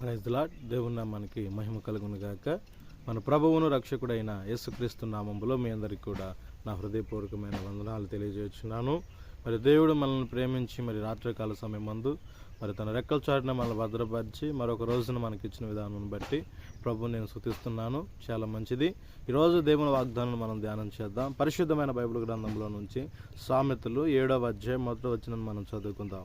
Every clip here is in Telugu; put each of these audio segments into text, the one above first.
ప్రైజ్లా దేవుని మనకి మహిమ కలుగును గాక. మన ప్రభువును రక్షకుడైన యేసుక్రీస్తు నామంలో మీ అందరికీ కూడా నా హృదయపూర్వకమైన వందనాలు తెలియజేస్తున్నాను. మరి దేవుడు మనల్ని ప్రేమించి మరి రాత్రికాల సమయం మందు మరి తన రెక్కల చాటున మనల్ని భద్రపరిచి మరొక రోజున మనకి ఇచ్చిన విధానం బట్టి ప్రభు నేను శుతిస్తున్నాను చాలా మంచిది. ఈరోజు దేవుని వాగ్దానం మనం ధ్యానం చేద్దాం. పరిశుద్ధమైన బైబిల్ గ్రంథంలో నుంచి సామెతలు ఏడవ అధ్యాయం మొదటి వచ్చిన మనం చదువుకుందాం.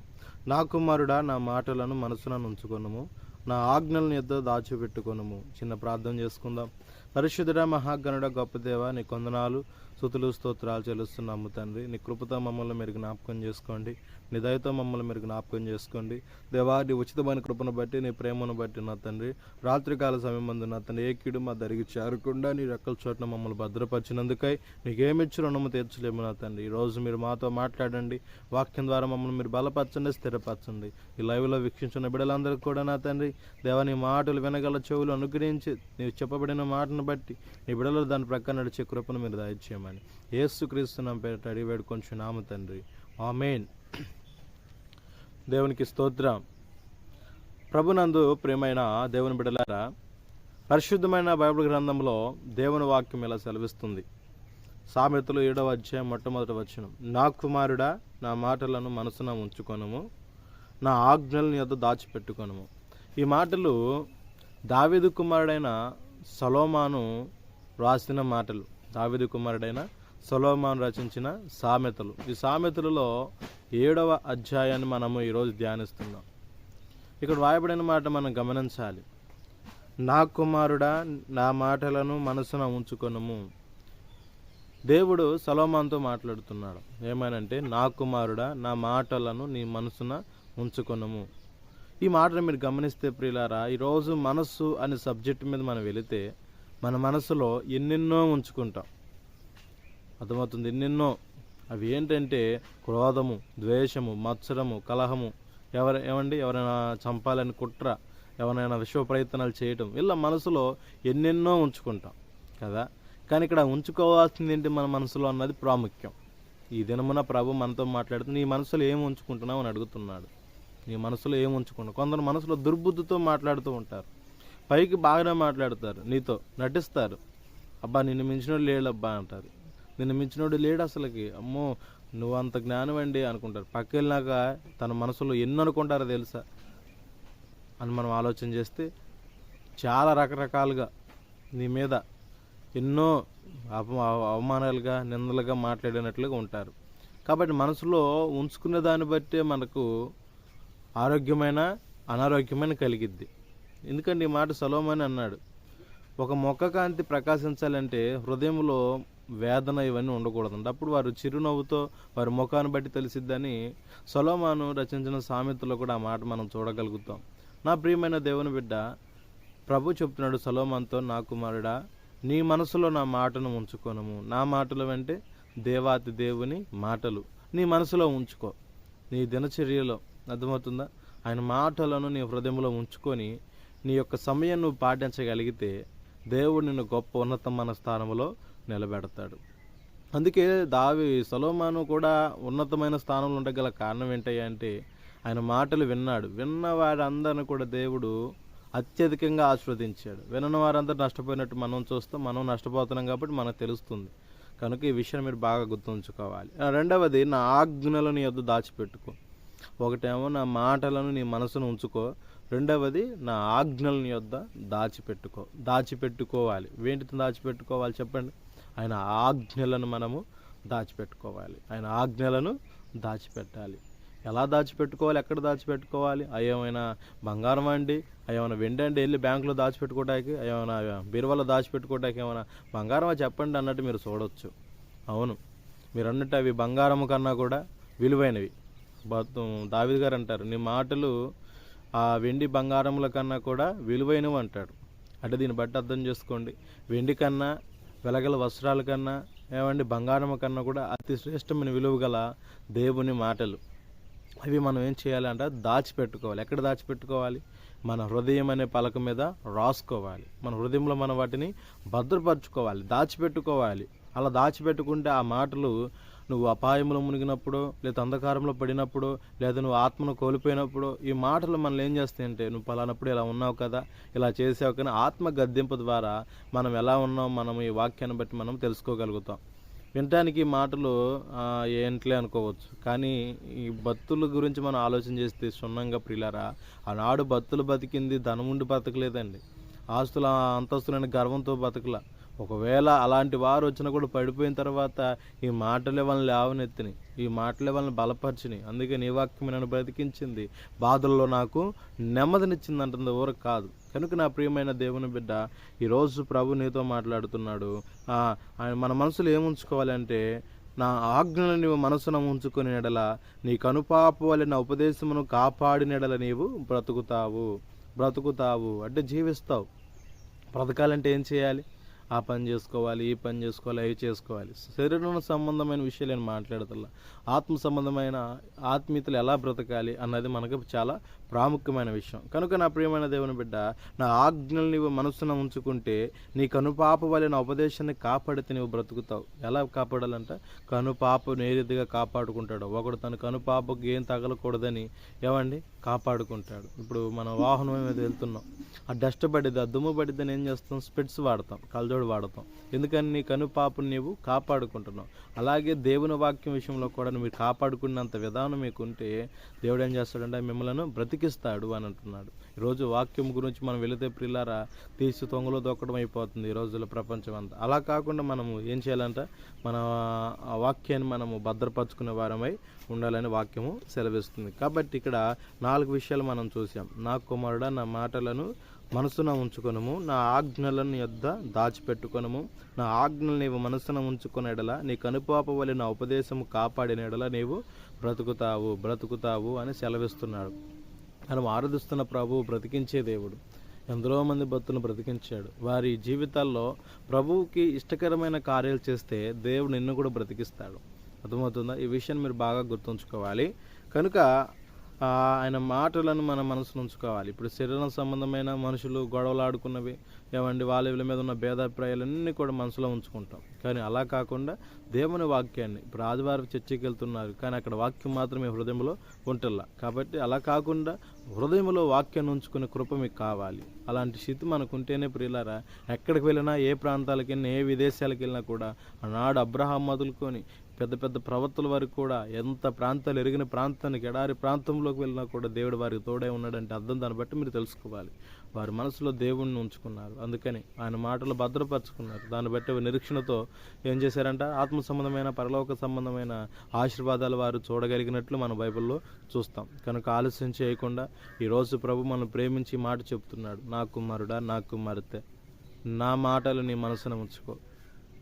నా కుమారుడా నా మాటలను మనసున ఉంచుకొనుము నా ఆజ్ఞలను ఎద్దో దాచిపెట్టుకొనుము. చిన్న ప్రార్థన చేసుకుందాం. పరిశుద్ధుడ మహాగణుడ గొప్ప దేవ నీ కొందనాలు. స్థుతులు స్తోత్రాలు చెల్లిస్తున్నాము తండ్రి. నీ కృపతో మమ్మల్ని మీరు జ్ఞాపకం చేసుకోండి. నీ దయతో మమ్మల్ని మీరు జ్ఞాపకం చేసుకోండి. దేవా నీ ఉచితమైన కృపను బట్టి నీ ప్రేమను బట్టి నా తండ్రి రాత్రికాల సమయం మందు నా తండ్రి ఏ కీడు మా దరిగి చేరకుండా నీ రెక్కల చోట్ల మమ్మల్ని భద్రపరిచినందుకై నీకేమిచ్చి రుణము తీర్చలేము నా తండ్రి. ఈ రోజు మీరు మాతో మాట్లాడండి. వాక్యం ద్వారా మమ్మల్ని మీరు బలపరచండి స్థిరపరచండి. ఈ లైవ్లో వీక్షించిన బిడ్డలందరికీ కూడా నా తండ్రి దేవా నీ మాటలు వినగల చెవులు అనుగ్రహించి నీవు చెప్పబడిన మాటను బట్టి నీ బిడలో దాని ప్రక్కన నడిచే కృపను మీరు దయచేయమని యేసు క్రీస్తునాం పేట అడిగి వేడుకొంచు నామ తండ్రి. ఆమెన్. దేవునికి స్తోత్రం. ప్రభునందు ప్రియమైన దేవుని బిడలారా పరిశుద్ధమైన బైబిల్ గ్రంథంలో దేవుని వాక్యం ఇలా సెలవిస్తుంది. సామెతలు ఏడవ అధ్యాయం మొట్టమొదటి వచ్చిన నా కుమారుడా నా మాటలను మనసున ఉంచుకొనము నా ఆజ్ఞలను యొద్ద దాచిపెట్టుకొనము. ఈ మాటలు దావీదు కుమారుడైన సలోమాను రాసిన మాటలు. దావిది కుమారుడైన సొలోమాన్ రచించిన సామెతలు. ఈ సామెతలలో ఏడవ అధ్యాయాన్ని మనము ఈరోజు ధ్యానిస్తున్నాం. ఇక్కడ వాయబడిన మాట మనం గమనించాలి. నా కుమారుడా నా మాటలను మనసున ఉంచుకొనుము. దేవుడు సలోమాన్తో మాట్లాడుతున్నాడు. ఏమనంటే నా కుమారుడా నా మాటలను నీ మనసున ఉంచుకొనము. ఈ మాటను మీరు గమనిస్తే ప్రియులారా ఈరోజు మనస్సు అనే సబ్జెక్ట్ మీద మనం వెళితే మన మనసులో ఎన్నెన్నో ఉంచుకుంటాం. అర్థమవుతుంది? ఎన్నెన్నో. అవి ఏంటంటే క్రోధము ద్వేషము మత్సరము కలహము. ఎవరు ఏమండి? ఎవరైనా చంపాలని కుట్ర ఎవరైనా విశ్వ ప్రయత్నాలు చేయటం. ఇలా మనసులో ఎన్నెన్నో ఉంచుకుంటాం కదా? కానీ ఇక్కడ ఉంచుకోవాల్సింది ఏంటి మన మనసులో అన్నది ప్రాముఖ్యం. ఈ దినమున ప్రభు మనతో మాట్లాడుతూ నీ మనసులో ఏం ఉంచుకుంటున్నావు? అని అడుగుతున్నాడు. నీ మనసులో ఏం ఉంచుకుంటావు కొందరు మనసులో దుర్బుద్ధితో మాట్లాడుతూ ఉంటారు. పైకి బాగానే మాట్లాడతారు నీతో నటిస్తారు. అబ్బా నిన్ను మించినోడు లేడబ్బా అంటారు. నిన్ను మించినోడు లేడు అసలుకి. అమ్మో నువ్వు అంత జ్ఞానం అండి అనుకుంటారు. పక్క వెళ్ళినాక తన మనసులో ఎన్ని అనుకుంటారో తెలుసా? అని మనం ఆలోచన చేస్తే చాలా రకరకాలుగా నీ మీద ఎన్నో అప అవమానాలుగా నిందలుగా మాట్లాడినట్లుగా ఉంటారు. కాబట్టి మనసులో ఉంచుకునే దాన్ని బట్టే మనకు ఆరోగ్యమైన అనారోగ్యమైన కలిగిద్ది. ఎందుకంటే ఈ మాట సలోమని అన్నాడు. ఒక మొక్క కాంతి ప్రకాశించాలంటే హృదయంలో వేదన ఇవన్నీ ఉండకూడదండి. అప్పుడు వారు చిరునవ్వుతో వారి ముఖాన్ని బట్టి తెలిసిద్దని సొలోమాను రచించిన సామెతలో కూడా ఆ మాట మనం చూడగలుగుతాం. నా ప్రియమైన దేవుని బిడ్డ ప్రభు చెప్తున్నాడు సలోమాన్తో నా కుమారుడా నీ మనసులో నా మాటను ఉంచుకోనము. నా మాటలు అంటే దేవాతి దేవుని మాటలు. నీ మనసులో ఉంచుకో. నీ దినచర్యలో అర్థమవుతుందా? ఆయన మాటలను నీ హృదయంలో ఉంచుకొని నీ యొక్క సమయం నువ్వు పాటించగలిగితే దేవుడు నిన్ను గొప్ప ఉన్నతమైన స్థానంలో నిలబెడతాడు. అందుకే దావి సలోమాను కూడా ఉన్నతమైన స్థానంలో ఉండగల కారణం ఏంటంటే ఆయన మాటలు విన్నాడు. విన్న వారందరిని కూడా దేవుడు అత్యధికంగా ఆస్వాదించాడు వినని వారందరూ నష్టపోయినట్టు మనం చూస్తాం మనం నష్టపోతున్నాం కాబట్టి మనకు తెలుస్తుంది. కనుక ఈ విషయం మీరు బాగా గుర్తుంచుకోవాలి. ఆ రెండవది నా ఆజ్ఞలను నీ యొద్ద దాచిపెట్టుకో. ఒకటేమో నా మాటలను నీ మనసును ఉంచుకో. రెండవది నా ఆజ్ఞలని యొద్ద దాచిపెట్టుకో దాచిపెట్టుకోవాలి. వేంటితో దాచిపెట్టుకోవాలి చెప్పండి? ఆయన ఆజ్ఞలను మనము దాచిపెట్టుకోవాలి. ఆయన ఆజ్ఞలను దాచిపెట్టాలి. ఎలా దాచిపెట్టుకోవాలి? ఎక్కడ దాచిపెట్టుకోవాలి? అయ్యేమైనా బంగారం అండి? అయ్యేమైనా వెండి అండి? వెళ్ళి బ్యాంకులో దాచిపెట్టుకోవడానికి ఏమైనా బీరువాలో దాచిపెట్టుకోవడానికి ఏమైనా బంగారమా చెప్పండి అన్నట్టు మీరు చూడవచ్చు అవును. మీరు అన్నట్టు అవి బంగారం కన్నా కూడా విలువైనవి. దావిద్ గారు అంటారు నీ మాటలు ఆ వెండి బంగారముల కన్నా కూడా విలువైనవి అంటాడు. అంటే దీన్ని బట్టి అర్థం చేసుకోండి. వెండి కన్నా వెలగల వస్త్రాల కన్నా ఏమండి బంగారం కన్నా కూడా అతి శ్రేష్టమైన విలువ గల దేవుని మాటలు. అవి మనం ఏం చేయాలంటే దాచిపెట్టుకోవాలి. ఎక్కడ దాచిపెట్టుకోవాలి? మన హృదయం అనే పలక మీద రాసుకోవాలి. మన హృదయంలో మనం వాటిని భద్రపరచుకోవాలి దాచిపెట్టుకోవాలి. అలా దాచిపెట్టుకుంటే ఆ మాటలు నువ్వు అపాయంలో మునిగినప్పుడు లేదా అంధకారంలో పడినప్పుడు లేదా నువ్వు ఆత్మను కోల్పోయినప్పుడు ఈ మాటలు మనల్ని ఏం చేస్తాయంటే నువ్వు పలానప్పుడు ఇలా ఉన్నావు కదా ఇలా చేసావు కానీ ఆత్మ గద్దెంపు ద్వారా మనం ఎలా ఉన్నాం మనం ఈ వాక్యాన్ని బట్టి మనం తెలుసుకోగలుగుతాం. వినటానికి ఈ మాటలు ఏంట్లే అనుకోవచ్చు. కానీ ఈ భక్తుల గురించి మనం ఆలోచన చేస్తే సున్నంగా ప్రిలారా ఆనాడు భక్తులు బతికింది ధనముండి బతకలేదండి. ఆస్తుల అంతస్తులైన గర్వంతో బతకలా. ఒకవేళ అలాంటి వారు వచ్చినా కూడా పడిపోయిన తర్వాత ఈ మాటలే వాళ్ళని లేవనెత్తిని ఈ మాటలే వాళ్ళని బలపరిచిని. అందుకే నీ వాక్యం నన్ను బ్రతికించింది. బాధల్లో నాకు నెమ్మదినిచ్చింది అంటుంది ఊరకు కాదు. కనుక నా ప్రియమైన దేవుని బిడ్డ ఈరోజు ప్రభు నీతో మాట్లాడుతున్నాడు. ఆయన మన మనసులో ఏముంచుకోవాలంటే నా ఆజ్ఞలను నీవు మనసున ఉంచుకుని నెడల నీ కనుపాపు వల్ల నా ఉపదేశమును కాపాడినెడల నీవు బ్రతుకుతావు. బ్రతుకుతావు. అంటే జీవిస్తావు. బ్రతకాలంటే ఏం చేయాలి? ఆ పని చేసుకోవాలి ఈ పని చేసుకోవాలి అవి చేసుకోవాలి. శరీరం సంబంధమైన విషయాలు నేను మాట్లాడతల్లా. ఆత్మ సంబంధమైన ఆత్మీయతలు ఎలా బ్రతకాలి అన్నది మనకు చాలా ప్రాముఖ్యమైన విషయం. కనుక నా ప్రియమైన దేవుని బిడ్డ నా ఆజ్ఞలు నీవు మనసున ఉంచుకుంటే నీ కనుపాప వల్ల నా ఉపదేశాన్ని కాపాడితే నీవు బ్రతుకుతావు. ఎలా కాపాడాలంటే? కనుపాప నేరుదిగా కాపాడుకుంటాడు. ఒకడు తన కనుపాపకు ఏం తగలకూడదని ఏమండి? కాపాడుకుంటాడు. ఇప్పుడు మన వాహనం మీద వెళ్తున్నాం. ఆ డస్ట్ పడిద్ది ఆ దుమ్ము పడిద్దని ఏం చేస్తాం? స్పిట్స్ వాడతాం కలజోడు వాడతాం. ఎందుకని నీ కనుపాపను నీవు కాపాడుకుంటున్నావు. అలాగే దేవుని వాక్యం విషయంలో కూడా మీరు కాపాడుకున్నంత విధానం మీకు ఉంటే దేవుడు ఏం చేస్తాడంటే మిమ్మల్ని బ్రతికిస్తాడు అని అంటున్నాడు. ఈరోజు వాక్యం గురించి మనం వెళితే ప్రిల్లారా తీసి తొంగలో దొక్కడం అయిపోతుంది ఈ రోజుల్లో ప్రపంచం అంతా అలా కాకుండా మనము ఏం చేయాలంటే? మన వాక్యాన్ని మనము భద్రపరచుకునే వారమై ఉండాలని వాక్యము సెలవిస్తుంది. కాబట్టి ఇక్కడ నాలుగు విషయాలు మనం చూసాం నా కుమారుడ నా మాటలను మనసున ఉంచుకొనము నా ఆజ్ఞలను యొద్ద దాచిపెట్టుకొనము నా ఆజ్ఞలు నీవు మనసున ఉంచుకున్న నీ కనుపాప వలె నా ఉపదేశము కాపాడిన ఎడల నీవు బ్రతుకుతావు బ్రతుకుతావు అని సెలవిస్తున్నాడు. మనం ఆరాధిస్తున్న ప్రభువు బ్రతికించే దేవుడు. ఎందరో మంది భక్తులను బ్రతికించాడు. వారి జీవితాల్లో ప్రభువుకి ఇష్టకరమైన కార్యాలు చేస్తే దేవుడు నిన్ను కూడా బ్రతికిస్తాడు. అర్థమవుతుందా? ఈ విషయాన్ని మీరు బాగా గుర్తుంచుకోవాలి. కనుక ఆయన మాటలను మన మనసును ఉంచుకోవాలి. ఇప్పుడు శరీరం సంబంధమైన మనుషులు గొడవలు ఆడుకున్నవి ఏమండి వాళ్ళ వీళ్ళ మీద ఉన్న భేదాభిప్రాయాలన్నీ కూడా మనసులో ఉంచుకుంటాం. కానీ అలా కాకుండా దేవుని వాక్యాన్ని ఇప్పుడు ఆదివారం చర్చికి వెళ్తున్నారు కానీ అక్కడ వాక్యం మాత్రమే హృదయంలో ఉంటల్లా. కాబట్టి అలా కాకుండా హృదయంలో వాక్యాన్ని ఉంచుకునే కృప మీకు కావాలి. అలాంటి స్థితి మనకు ఉంటేనే ప్రియులారా ఎక్కడికి వెళ్ళినా ఏ ప్రాంతాలకు వెళ్ళినా ఏ విదేశాలకు వెళ్ళినా కూడా ఆనాడు అబ్రహాం మొదలుకొని పెద్ద పెద్ద ప్రవర్తల వరకు కూడా ఎంత ప్రాంతాలు ఎరిగిన ప్రాంతానికి ఎడారి ప్రాంతంలోకి వెళ్ళినా కూడా దేవుడు వారికి తోడే ఉన్నాడంటే అర్థం దాన్ని బట్టి మీరు తెలుసుకోవాలి. వారి మనసులో దేవుణ్ణి ఉంచుకున్నారు. అందుకని ఆయన మాటలు భద్రపరుచుకున్నారు. దాన్ని బట్టి నిరీక్షణతో ఏం చేశారంట? ఆత్మ సంబంధమైన పరలోక సంబంధమైన ఆశీర్వాదాలు వారు చూడగలిగినట్లు మన బైబిల్లో చూస్తాం. కనుక ఆలస్యం చేయకుండా ఈరోజు ప్రభు మనం ప్రేమించి మాట చెప్తున్నాడు. నా కుమారుడా నా కుమార్తె నా మాటలు నీ మనసును ఉంచుకో.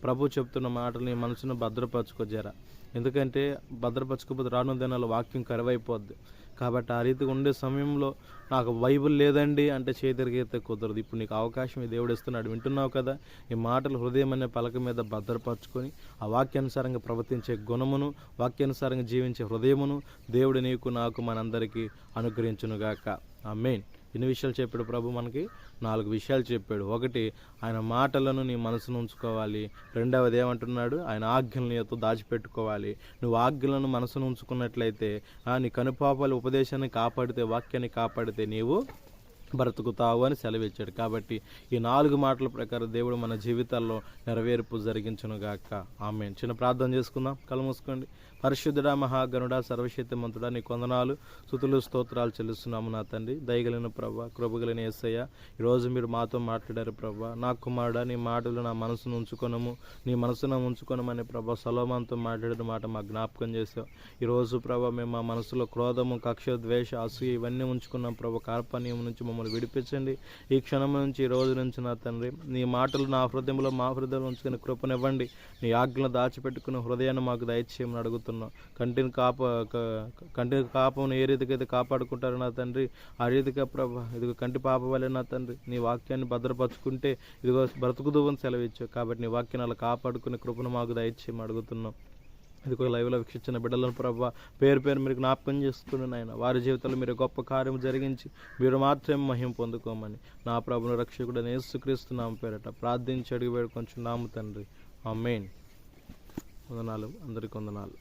ప్రభు చెప్తున్న మాటలు నీ మనసును భద్రపరచుకో జరా. ఎందుకంటే భద్రపరచుకోకపోతే రానున్న దినాల్లో వాక్యం కరువైపోద్ది. కాబట్టి ఆ రీతిగా ఉండే సమయంలో నాకు బైబుల్ లేదండి అంటే చేతిరిగైతే కుదరదు. ఇప్పుడు నీకు అవకాశం దేవుడు ఇస్తున్నాడు వింటున్నావు కదా? ఈ మాటలు హృదయం అనే పలక మీద భద్రపరచుకొని ఆ వాక్యానుసారంగా ప్రవర్తించే గుణమును వాక్యానుసారంగా జీవించే హృదయమును దేవుడు నీకు నాకు మనందరికీ అనుగ్రహించునుగాక. ఆ మెయిన్ ఎన్ని విషయాలు చెప్పాడు ప్రభు మనకి నాలుగు విషయాలు చెప్పాడు. ఒకటి ఆయన మాటలను నీ మనసును ఉంచుకోవాలి. రెండవది ఏమంటున్నాడు? ఆయన ఆజ్ఞలను నీతో దాచిపెట్టుకోవాలి. నువ్వు ఆజ్ఞలను మనసును ఉంచుకున్నట్లయితే నీ కనుపాపాల ఉపదేశాన్ని కాపాడితే వాక్యాన్ని కాపాడితే నీవు బ్రతుకుతావు అని సెలవిచ్చాడు. కాబట్టి ఈ నాలుగు మాటల ప్రకారం దేవుడు మన జీవితాల్లో నెరవేర్పు జరిగించునుగాక. ఆమె చిన్న ప్రార్థన చేసుకుందాం. కళ్ళు మూసుకోండి. పరిశుద్ధుడ మహాగణుడ సర్వశక్తి మంతుడ నీ కొందనాలు స్థుతులు స్తోత్రాలు చెల్లిస్తున్నాము నా తండ్రి. దయగలిగిన ప్రభా కృపగలిగిన ఏసయ్య ఈరోజు మీరు మాతో మాట్లాడారు ప్రభా. నా కుమారుడా నీ మాటలు నా మనసును ఉంచుకొనము నీ మనసును ఉంచుకొనమని ప్రభా సలోమాన్తో మాట్లాడిన మాట మా జ్ఞాపకం చేసావు ఈరోజు ప్రభా మేము మా మనసులో క్రోధము కక్ష ద్వేష అసూయ ఇవన్నీ ఉంచుకున్నాం ప్రభా. కార్పణ్యం నుంచి మమ్మల్ని విడిపించండి. ఈ క్షణం నుంచి ఈ రోజు నుంచి నా తండ్రి నీ మాటలు నా హృదయంలో మా హృదయంలో ఉంచుకుని కృపనివ్వండి. నీ ఆజ్ఞలు దాచిపెట్టుకుని హృదయాన్ని మాకు దయచేయమని అడుగుతున్నాం కంటిని కాప కంటిని కాపం ఏ రీతికైతే అయితే కాపాడుకుంటారు నా తండ్రి ఆ రీతిగా ప్రభా ఇదిగో కంటి పాప వల్లే నా తండ్రి నీ వాక్యాన్ని భద్రపరుచుకుంటే ఇదిగో బ్రతుకుదు అని సెలవిచ్చావు కాబట్టి నీ వాక్యాన్ని అలా కాపాడుకునే కృపను మాకు దయచేయమని అడుగుతున్నాం. ఇదిగో లైవ్లో వీక్షించిన బిడ్డలను ప్రభావ పేరు పేరు మీరు జ్ఞాపకం చేస్తున్నాను ఆయన వారి జీవితంలో మీరు గొప్ప కార్యం జరిగించి మీరు మాత్రమే మహిం పొందుకోమని నా ప్రభును రక్షకుడు యేసుక్రీస్తు నామ పేరట ప్రార్థించి అడిగి వేడుకొంచున్నాము తండ్రి. ఆ మెయిన్ వందనాలు. అందరికీ వందనాలు.